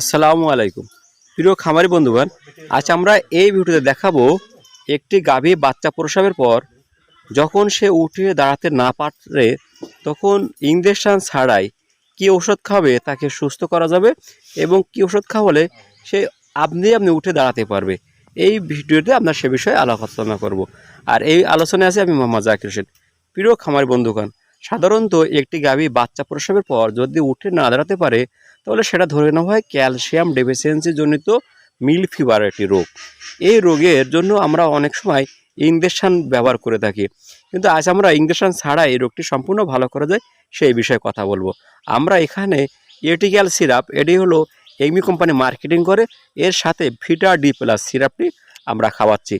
আসসালামু আলাইকুম। প্রিয় খামারি বন্ধুগণ, আজ আমরা এই ভিডিওতে দেখাবো একটি গাভী বাচ্চা প্রসবের পর যখন সে উঠে দাঁড়াতে না পারে তখন ইঞ্জেকশন ছাড়াই কি ওষুধ খাবে, তাকে সুস্থ করা যাবে এবং কি ওষুধ খাওয়ালে সে আপনি আপনি উঠে দাঁড়াতে পারবে। এই ভিডিওতে আপনার সে বিষয়ে আলোচনা করব। আর এই আলোচনায় আছে আমি মোহাম্মদ জাকির হোসেন। প্রিয় খামারি বন্ধুগণ সাধারণত একটি গাভী বাচ্চা প্রসবের পর যদি উঠে না দাঁড়াতে পারে, তাহলে সেটা ধরে নেওয়া হয় ক্যালসিয়াম ডেফিসিয়েন্সি জনিত মিল ফিভার একটি রোগ। এই রোগের জন্য আমরা অনেক সময় ইঞ্জেকশন ব্যবহার করে থাকি। কিন্তু আজ আমরা ইঞ্জেকশন ছাড়া এই রোগটি সম্পূর্ণ ভালো করা যায়, সেই বিষয়ে কথা বলব। আমরা এখানে এটিক্যাল সিরাপ, এটি হলো এগমি কোম্পানি মার্কেটিং করে, এর সাথে ভিটা ডি প্লাস সিরাপটি আমরা খাওয়াচ্ছি।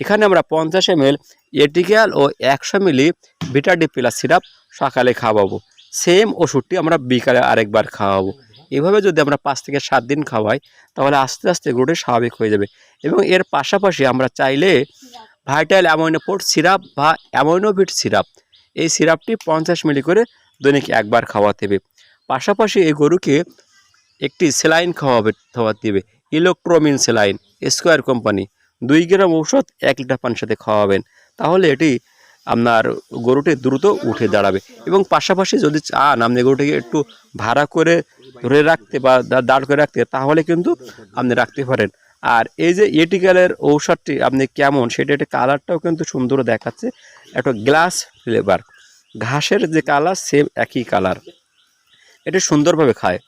এখানে আমরা পঞ্চাশ এম এল এটিক্যাল ও একশো milli Vita D plus syrup সকালে খাওয়াবো। সেম ওষুধটি আমরা বিকালে আরেকবার খাওয়াবো। এভাবে যদি আমরা পাঁচ থেকে সাত দিন খাওয়াই, তাহলে আস্তে আস্তে গ্রোটি স্বাভাবিক হয়ে যাবে। এবং এর পাশাপাশি আমরা চাইলে ভাইটাল অ্যামোনোপোর্ট সিরাপ বা অ্যামোনোভিট সিরাপ, এই সিরাপটি পঞ্চাশ মিলি করে দৈনিক একবার খাওয়াতে হবে। পাশাপাশি এই গরুকে একটি সেলাইন খাওয়াবে, খাওয়াতে হবে। Electromin saline, Square company. দুই গ্রাম ঔষধ এক লিটার পানির সাথে খাওয়াবেন। তাহলে এটি আপনার গরুটি দ্রুত উঠে দাঁড়াবে। এবং পাশাপাশি যদি চান আপনি গরুটিকে একটু ভাড়া করে ধরে রাখতে বা দাঁড় করে রাখতে, তাহলে কিন্তু আপনি রাখতে পারেন। আর এই যে এটিক্যালের ঔষধটি আপনি কেমন সেটা একটা কালারটাও কিন্তু সুন্দর দেখাচ্ছে। একটা গ্লাস ফ্লেভার। ঘাসের যে কালার সেম একই কালার। এটা সুন্দরভাবে খায়।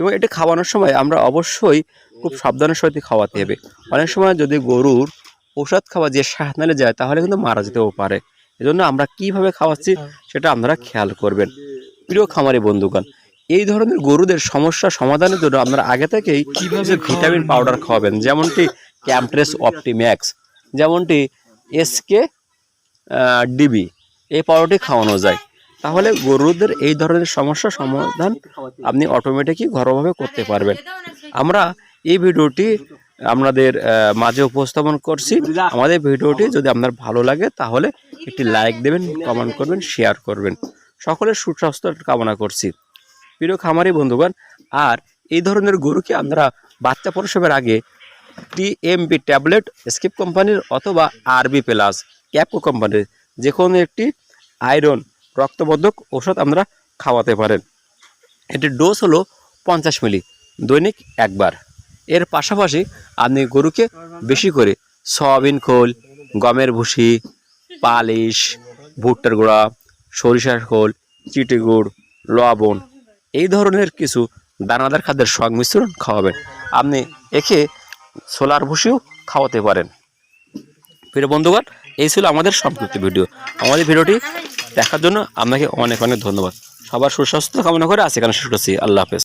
এবং এটা খাওয়ানোর সময় আমরা অবশ্যই খুব সাবধানের সহিত খাওয়াতে হবে। অনেক সময় যদি গরুর ঔষধ খাওয়া যে নালে যায় তাহলে কিন্তু মারা যেতেও পারে। এজন্য আমরা কীভাবে খাওয়াচ্ছি সেটা আপনারা খেয়াল করবেন। প্রিয় খামারি বন্ধুগণ এই ধরনের গরুদের সমস্যা সমাধানের জন্য আপনারা আগে থেকেই কীভাবে ভিটামিন পাউডার খাওয়াবেন যেমনটি ক্যাম্প্রেস অপটিম্যাক্স যেমনটি এসকে ডিবি এই পাউডারটি খাওয়ানো যায়। তাহলে গরুদের এই ধরনের সমস্যা সমাধান আপনি অটোমেটিকই ঘরোয়াভাবে করতে পারবেন। আমরা এই ভিডিওটি আপনাদের মাঝে উপস্থাপন করছি। আমাদের ভিডিওটি যদি আপনার ভালো লাগে, তাহলে একটি লাইক দেবেন কমেন্ট করবেন শেয়ার করবেন। সকলের সুস্বাস্থ্য কামনা করছি। প্রিয় খামারি বন্ধুগণ, আর এই ধরনের গরুকে আপনারা বাচ্চা প্রসবের আগে টিএমবি ট্যাবলেট স্কিপ কোম্পানির অথবা আরবি প্লাস ক্যাপকো কোম্পানির যে কোনো একটি আয়রন রক্তবর্ধক ওষুধ আমরা খাওয়াতে পারেন। এটির ডোজ হলো পঞ্চাশ মিলি, দৈনিক একবার। এর পাশাপাশি আপনি গরুকে বেশি করে সয়াবিন খোল, গমের ভুসি, পালিশ, ভুট্টার গুঁড়া, সরিষার খোল, চিটি গুড়, লবণ এই ধরনের কিছু দানাদার খাদ্যের সংমিশ্রণ খাওয়াবেন। আপনি একে সোলার ভুসিও খাওয়াতে পারেন। প্রিয় বন্ধুগণ, এই ছিল আমাদের সম্পৃক্ত ভিডিও। আমাদের ভিডিওটি দেখার জন্য আপনাকে অনেক অনেক ধন্যবাদ। সবার সুস্বাস্থ্য কামনা করে আসি এখানে শেষ করছি। আল্লাহ হাফেজ।